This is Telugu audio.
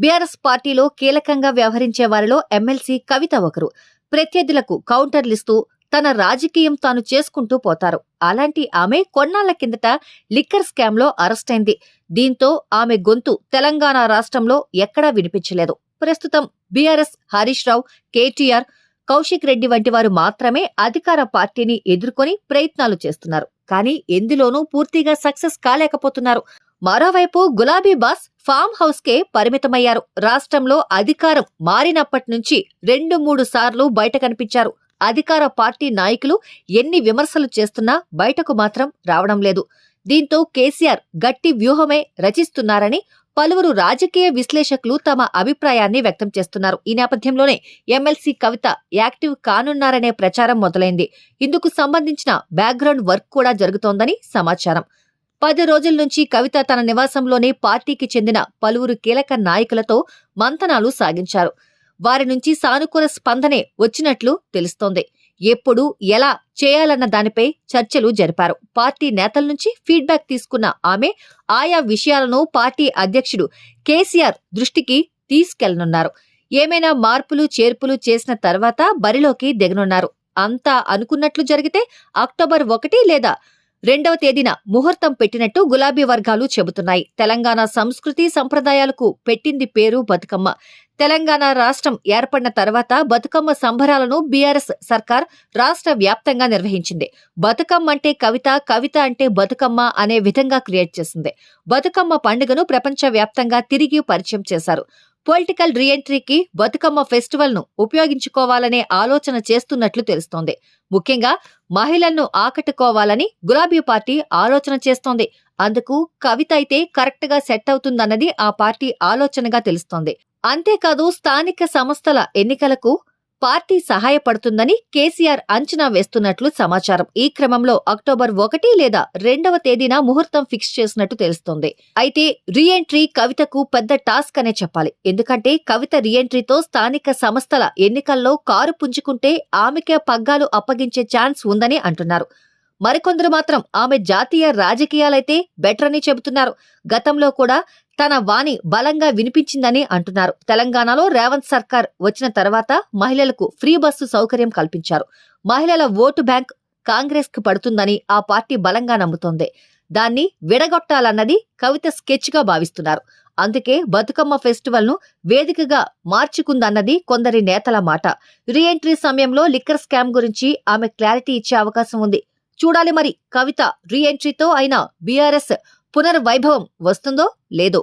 బీఆర్ఎస్ పార్టీలో కీలకంగా వ్యవహరించే వారిలో ఎమ్మెల్సీ కవిత ఒకరు. ప్రత్యర్థులకు కౌంటర్లిస్తూ తన రాజకీయం తాను చేసుకుంటూ పోతారు. అలాంటి ఆమె కొన్నాళ్ళ కిందట లిక్కర్ స్కామ్లో అరెస్టైంది. దీంతో ఆమె గొంతు తెలంగాణ రాష్ట్రంలో ఎక్కడా వినిపించలేదు. ప్రస్తుతం బీఆర్ఎస్ హరీష్ రావు కేటీఆర్ కౌశిక్ రెడ్డి వంటి వారు మాత్రమే అధికార పార్టీని ఎదుర్కొని ప్రయత్నాలు చేస్తున్నారు. కానీ ఎందులోనూ పూర్తిగా సక్సెస్ కాలేకపోతున్నారు. మరోవైపు గులాబీ బాస్ ఫామ్ హౌస్ కే పరిమితమయ్యారు. రాష్ట్రంలో అధికారం మారినప్పటి నుంచి రెండు మూడు సార్లు బయట కనిపించారు. అధికార పార్టీ నాయకులు ఎన్ని విమర్శలు చేస్తున్నా బయటకు మాత్రం రావడం లేదు. దీంతో కేసీఆర్ గట్టి వ్యూహమే రచిస్తున్నారని పలువురు రాజకీయ విశ్లేషకులు తమ అభిప్రాయాన్ని వ్యక్తం చేస్తున్నారు. ఈ నేపథ్యంలోనే ఎమ్మెల్సీ కవిత యాక్టివ్ కానున్నారనే ప్రచారం మొదలైంది. ఇందుకు సంబంధించిన బ్యాక్గ్రౌండ్ వర్క్ కూడా జరుగుతోందని సమాచారం. పది రోజుల నుంచి కవిత తన నివాసంలోనే పార్టీకి చెందిన పలువురు కీలక నాయకులతో మంతనాలు సాగించారు. వారి నుంచి సానుకూల స్పందనే వచ్చినట్లు తెలుస్తోంది. ఎప్పుడు ఎలా చేయాలన్న దానిపై చర్చలు జరిపారు. పార్టీ నేతల నుంచి ఫీడ్బ్యాక్ తీసుకున్న ఆమె ఆయా విషయాలను పార్టీ అధ్యక్షుడు కేసీఆర్ దృష్టికి తీసుకెళ్ళనున్నారు. ఏమైనా మార్పులు చేర్పులు చేసిన తర్వాత బరిలోకి దిగనున్నారు. అంతా అనుకున్నట్లు జరిగితే అక్టోబర్ ఒకటి లేదా రెండవ తేదీన ముహూర్తం పెట్టినట్టు గులాబీ వర్గాలు చెబుతున్నాయి. తెలంగాణ సంస్కృతి సంప్రదాయాలకు పెట్టింది పేరు బతుకమ్మ. తెలంగాణ రాష్ట్రం ఏర్పడిన తర్వాత బతుకమ్మ సంబరాలను బీఆర్ఎస్ సర్కార్ రాష్ట్ర వ్యాప్తంగా నిర్వహించింది. బతుకమ్మ అంటే కవిత కవిత అంటే బతుకమ్మ అనే విధంగా క్రియేట్ చేసింది. బతుకమ్మ పండుగను ప్రపంచ వ్యాప్తంగా తిరిగి పరిచయం చేశారు. పొలిటికల్ రీఎంట్రీకి బతుకమ్మ ఫెస్టివల్ను ఉపయోగించుకోవాలనే ఆలోచన చేస్తున్నట్లు తెలుస్తోంది. ముఖ్యంగా మహిళలను ఆకట్టుకోవాలని గులాబీ పార్టీ ఆలోచన చేస్తోంది. అందుకు కవిత అయితే కరెక్ట్గా సెట్ అవుతుందన్నది ఆ పార్టీ ఆలోచనగా తెలుస్తోంది. అంతేకాదు స్థానిక సంస్థల ఎన్నికలకు పార్టీ సహాయపడుతుందని కేసీఆర్ అంచనా వేస్తున్నట్లు సమాచారం. ఈ క్రమంలో అక్టోబర్ ఒకటి లేదా రెండవ తేదీన ముహూర్తం ఫిక్స్ చేసినట్టు తెలుస్తోంది. అయితే రీఎంట్రీ కవితకు పెద్ద టాస్క్ అనే చెప్పాలి. ఎందుకంటే కవిత రీఎంట్రీతో స్థానిక సంస్థల ఎన్నికల్లో కారు పుంజుకుంటే ఆమెకే పగ్గాలు అప్పగించే ఛాన్స్ ఉందని అంటున్నారు. మరికొందరు మాత్రం ఆమె జాతీయ రాజకీయాలైతే బెటర్ అని చెబుతున్నారు. గతంలో కూడా తన వాణి బలంగా వినిపించిందని అంటున్నారు. తెలంగాణలో రేవంత్ సర్కార్ వచ్చిన తర్వాత మహిళలకు ఫ్రీ బస్సు సౌకర్యం కల్పించారు. మహిళల ఓటు బ్యాంక్ కాంగ్రెస్కు పడుతుందని ఆ పార్టీ బలంగా నమ్ముతోంది. దాన్ని విడగొట్టాలన్నది కవిత స్కెచ్గా భావిస్తున్నారు. అందుకే బతుకమ్మ ఫెస్టివల్ను వేదికగా మార్చుకుందన్నది కొందరి నేతల మాట. రీఎంట్రీ సమయంలో లిక్కర్ స్కామ్ గురించి ఆమె క్లారిటీ ఇచ్చే అవకాశం ఉంది. చూడాలి మరి కవిత రీఎంట్రీతో అయినా బీఆర్ఎస్ పునర్వైభవం వస్తుందో లేదో.